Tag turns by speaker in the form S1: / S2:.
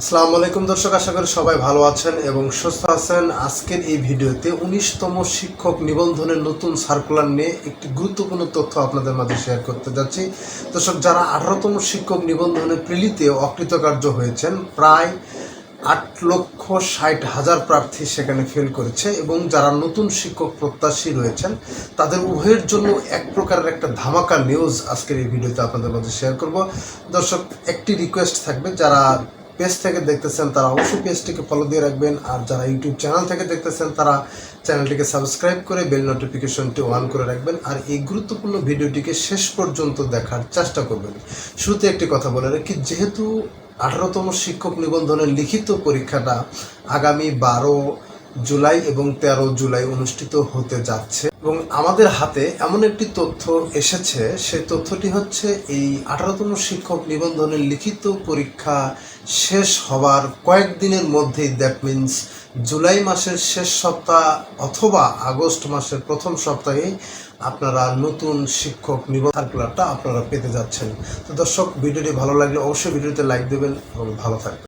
S1: আসসালামু আলাইকুম দর্শক, আশা করি সবাই ভালো আছেন এবং সুস্থ আছেন। আজকের এই ভিডিওতে উনিশতম শিক্ষক নিবন্ধনের নতুন সার্কুলার নিয়ে একটি গুরুত্বপূর্ণ তথ্য আপনাদের মাঝে শেয়ার করতে যাচ্ছি। দর্শক, যারা আঠারোতম শিক্ষক নিবন্ধনের প্রিলিতে অকৃতকার্য হয়েছেন, প্রায় আট লক্ষ ষাট হাজার প্রার্থী সেখানে ফেল করেছে এবং যারা নতুন শিক্ষক প্রত্যাশী রয়েছেন, তাদের উভয়ের জন্য এক প্রকারের একটা ধামাকা নিউজ আজকের এই ভিডিওতে আপনাদের মধ্যে শেয়ার করব। দর্শক, একটি রিকোয়েস্ট থাকবে, যারা পেজ থেকে দেখতেছেন তারা অবশ্যই পেজটিকে ফলো দিয়ে রাখবেন। আর যারা ইউটিউব চ্যানেল থেকে দেখতেছেন, তারা চ্যানেলটিকে সাবস্ক্রাইব করে বেল নোটিফিকেশনটি অন করে রাখবেন। আর এই গুরুত্বপূর্ণ ভিডিওটিকে শেষ পর্যন্ত দেখার চেষ্টা করবেন। শুরুতে একটি কথা বলে রাখি, যেহেতু আঠারোতম শিক্ষক নিবন্ধনের লিখিত পরীক্ষাটা আগামী বারো জুলাই এবং তেরো জুলাই অনুষ্ঠিত হতে যাচ্ছে। এবং আমাদের হাতে এমন একটি তথ্য এসেছে, সেই তথ্যটি হচ্ছে এই আঠারোতম শিক্ষক নিবন্ধনের লিখিত পরীক্ষা শেষ হবার কয়েকদিনের মধ্যেই দ্যাট মিন্স জুলাই মাসের শেষ সপ্তাহ অথবা আগস্ট মাসের প্রথম সপ্তাহে আপনারা নতুন শিক্ষক সার্কুলারটা আপনারা পেতে যাচ্ছেন। তো দর্শক, ভিডিওটি ভালো লাগলে অবশ্যই ভিডিওতে লাইক দেবেন এবং ভালো থাকবেন।